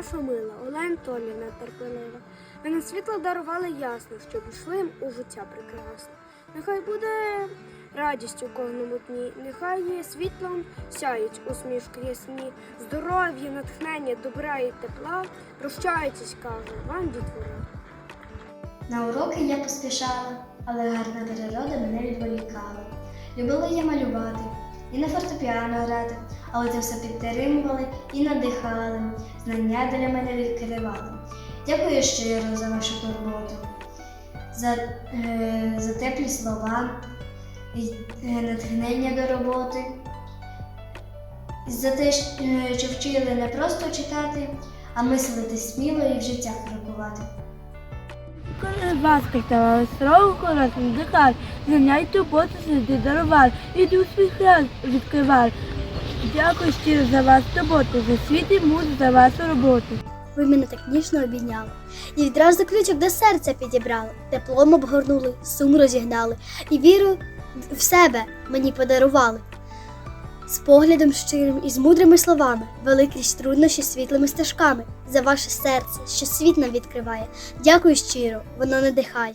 Наша мила, Олена Анатоліївна терпелива. Ви на світло дарували ясно, щоб йшли у життя прекрасне. Нехай буде радість у кожному дні, нехай світлом сяють усмішки ясні, здоров'я, натхнення, добра і тепла. Прощайтесь, кажу, вам дітвора. На уроки я поспішала, але гарна природа мене відволікала. Любила я малювати і на фортепіано грати, але це все підтримували і надихали, знання для мене відкривали. Дякую щиро за вашу турботу, за, е, за теплі слова, е, натхнення до роботи, за те, е, що вчили не просто читати, а мислити сміло і в життя крокувати. Коли вас картавали сроку раз надихали, знання й турботу завжди дарували, і дух свій раз відкривали. Дякую щиро за вас турботу, за світ і за вашу роботу. Ви мене так ніжно обійняли. І відразу ключик до серця підібрали, теплом обгорнули, сум розігнали, і віру в себе мені подарували. З поглядом щирим і з мудрими словами, вели труднощі світлими стежками, за ваше серце, що світ нам відкриває. Дякую щиро, воно надихає.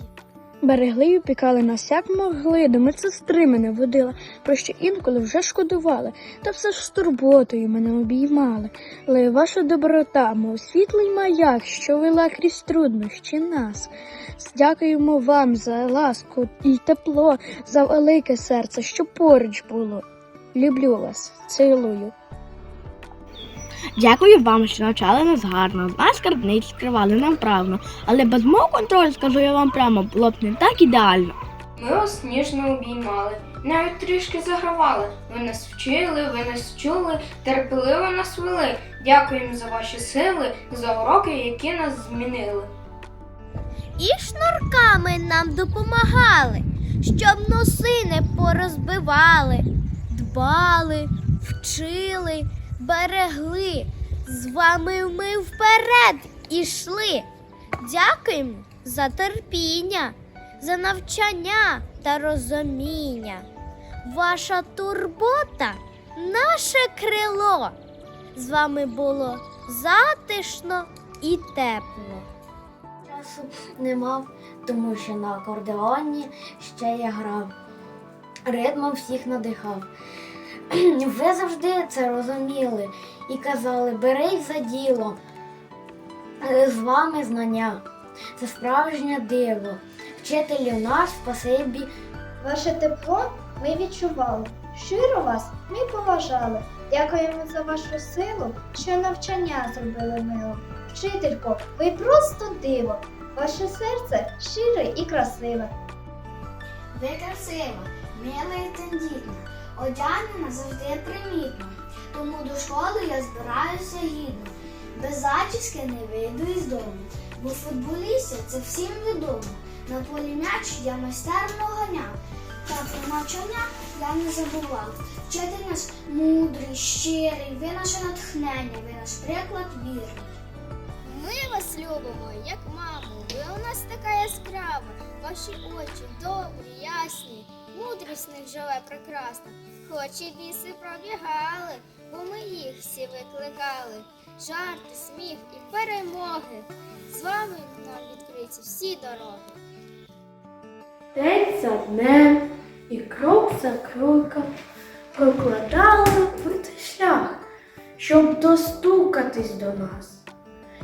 Берегли й опікали нас як могли, до медсестри мене водила, про що інколи вже шкодували, та все ж з турботою мене обіймали. Але ваша доброта, мов світлий маяк, що вела крізь труднощі нас. Дякуємо вам за ласку і тепло, за велике серце, що поруч було. Люблю вас, цілую. Дякую вам, що навчали нас гарно. З нас скарбниць скривали нам правно, але без мого контролю, скажу я вам прямо, було б не так ідеально. Ми вас ніжно обіймали, навіть трішки загравали. Ви нас вчили, ви нас чули, терпеливо нас вели. Дякуємо за ваші сили, за уроки, які нас змінили. і шнурками нам допомагали, щоб носи не порозбивали, дбали, вчили, берегли. З вами ми вперед ішли. Дякуємо за терпіння, за навчання та розуміння. Ваша турбота наше крило. З вами було затишно і тепло. Часу не мав, тому що на акордеоні ще я грав. Ритмом всіх надихав. Ви завжди це розуміли і казали, бери за діло. Е, З вами знання. Це справжнє диво. Вчителів наш спасибі. Ваше тепло ми відчували. Щиро вас ми поважали. Дякуємо за вашу силу, що навчання зробили мило. Вчителько, ви просто диво. Ваше серце щире і красиве. Ви красива, мила і тендітна, одягнена завжди примітно. Тому до школи я збираюся гідно. Без зачіски не вийду із дому, бо футболістів це всім відомо. На полі м'яч я майстерно ганяв, та про навчання я не забував. Вчитель наш мудрий, щирий, ви наше натхнення, ви наш приклад вірний. Ми вас любимо, як маму. Ви у нас така яскрава. Ваші очі добрі, ясні. Мудрість них живе прекрасна. Хоч і біси пробігали, бо ми їх всі викликали. Жарти, сміх і перемоги. З вами нам відкриються всі дороги. День за днем і крок за кроком прокладали битий шлях, щоб достукатись до нас,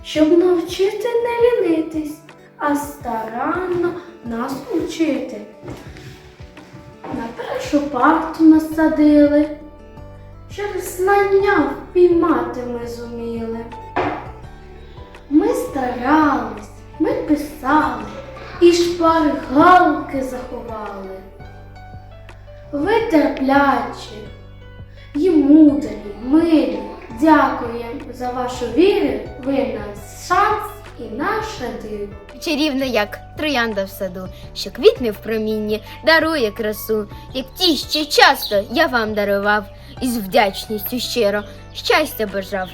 щоб навчити не лінитись, а старанно нас учити. Першу парту нас садили, щоб знання впіймати ми зуміли. Ми старались, ми писали і шпаргалки заховали. Ви терплячі і мудрі, милі, дякуємо за вашу віру, ви наш шанс і наше диво. Чарівна, як троянда в саду, що квітне в промінні, дарує красу, як ті, що часто я вам дарував, і з вдячністю щиро щастя бажав.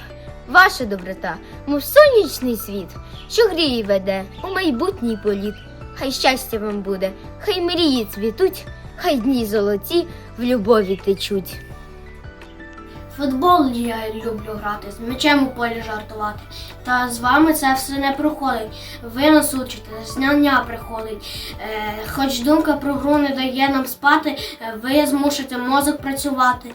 Ваша доброта, мов сонячний світ, що гріє веде у майбутній політ. Хай щастя вам буде, хай мрії цвітуть, хай дні золоті в любові течуть. Футбол я люблю грати, з м'ячем у полі жартувати. Та з вами це все не проходить. Ви нас учите, знання приходить. Е, хоч думка про гру не дає нам спати, ви змушуєте мозок працювати.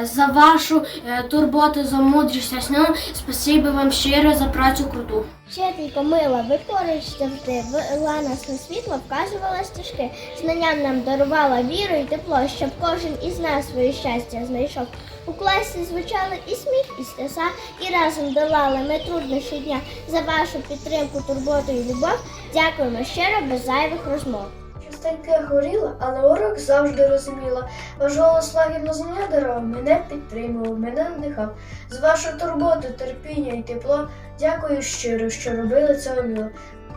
Е, за вашу е, турботу, за мудрість ясну, спасибі вам щиро за працю круту. Вчителько мила, ви поруч завжди вела нас на світло, вказувала стежки, знанням нам дарувала віру і тепло, щоб кожен із нас своє щастя знайшов. У класі звучали і сміх, і сльоза, і разом долали ми труднощі дня. За вашу підтримку, турботу і любов. Дякуємо щиро без зайвих розмов. Частенько горіла, але урок завжди розуміла. Ваш голос лагідно знання дарував, мене підтримував, мене надихав. З вашою турботою, терпіння і тепло. Дякую щиро, що робили це уміло.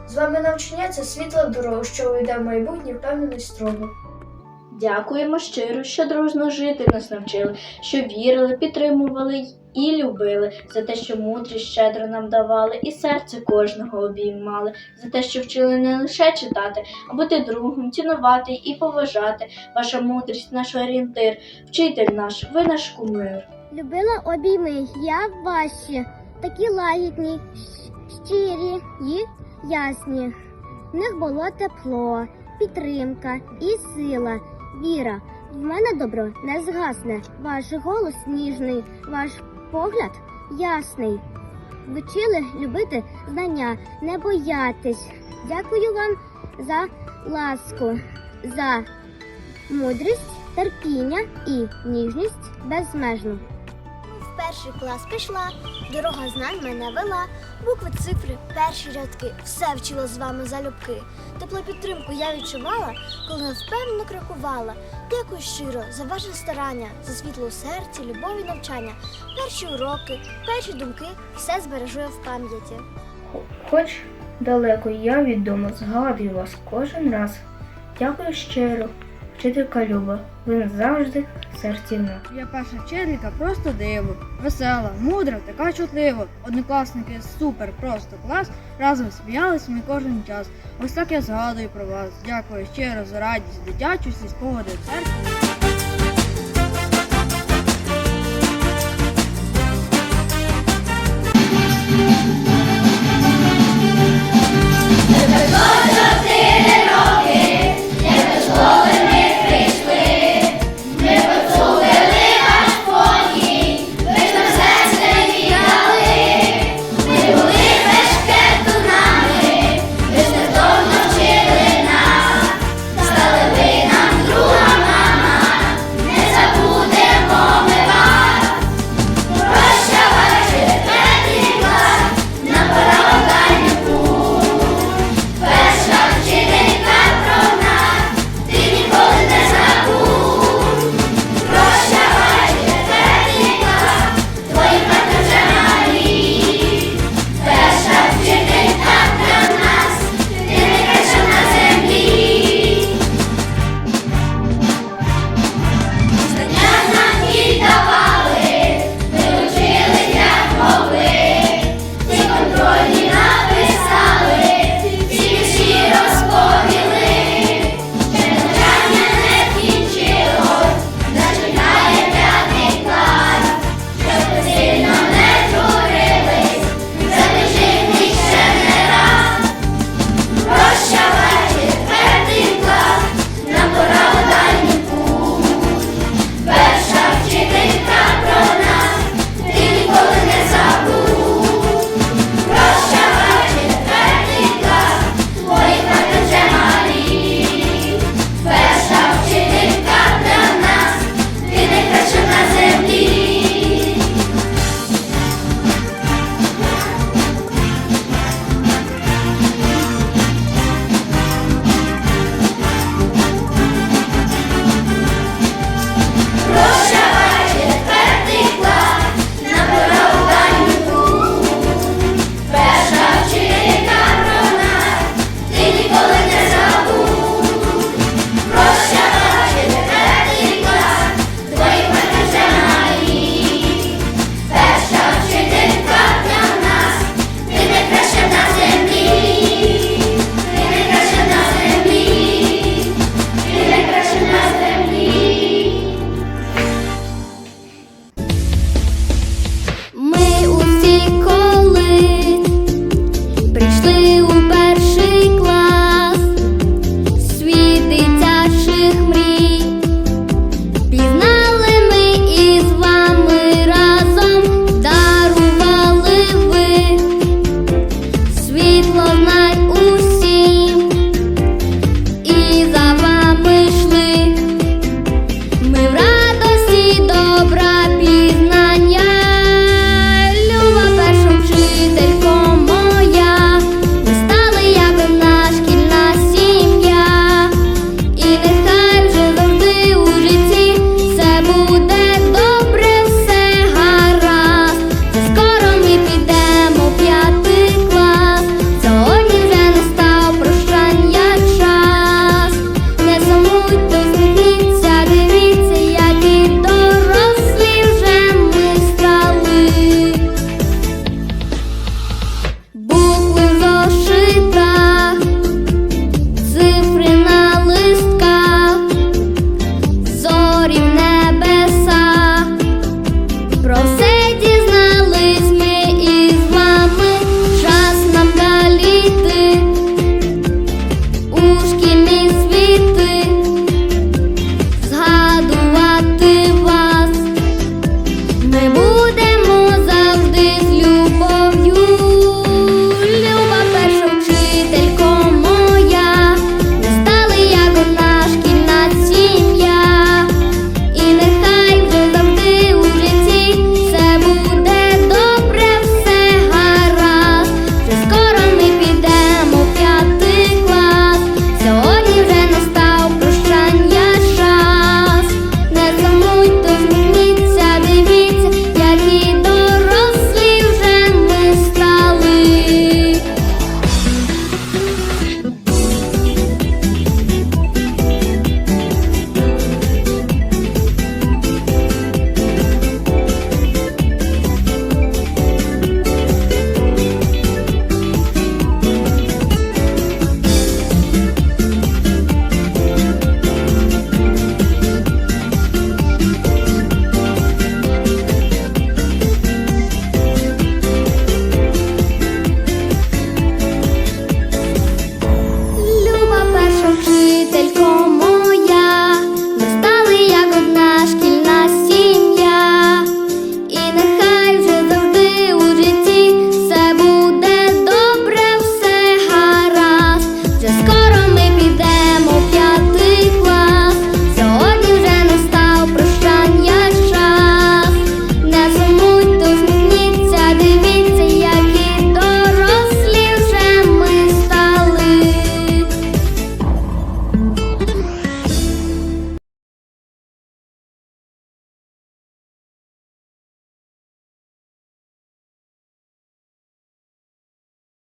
З вами навчання це світла дорога, що вийде в майбутнє впевнено й строго. Дякуємо щиро, що дружно жити нас навчили, що вірили, підтримували і любили, за те, що мудрість щедро нам давали, і серце кожного обіймали, за те, що вчили не лише читати, а бути другом, цінувати і поважати. Ваша мудрість, наш орієнтир, вчитель наш, ви наш кумир. Любила обійми, я ваші, такі лагідні, щирі і ясні. В них було тепло, підтримка і сила, віра. В мене добро не згасне. Ваш голос ніжний, ваш погляд ясний. Вчили любити знання, не боятись. Дякую вам за ласку, за мудрість, терпіння і ніжність безмежну. Перший клас пішла, дорога знань мене вела. Букви, цифри, перші рядки, все вчила з вами залюбки. Теплу підтримку я відчувала, коли невпевнено крокувала. Дякую щиро за ваше старання, за світло у серці, любов і навчання. Перші уроки, перші думки, все збережу я в пам'яті. Хоч далеко я від згадую вас кожен раз. Дякую щиро, вчителька Люба, ви назавжди сортівна. Я перша вчителька просто диво, весела, мудра, така чутлива. Однокласники супер, просто клас. Разом сміялись ми кожен час. Ось так я згадую про вас. Дякую ще раз за радість, дитячості, спогади церкви.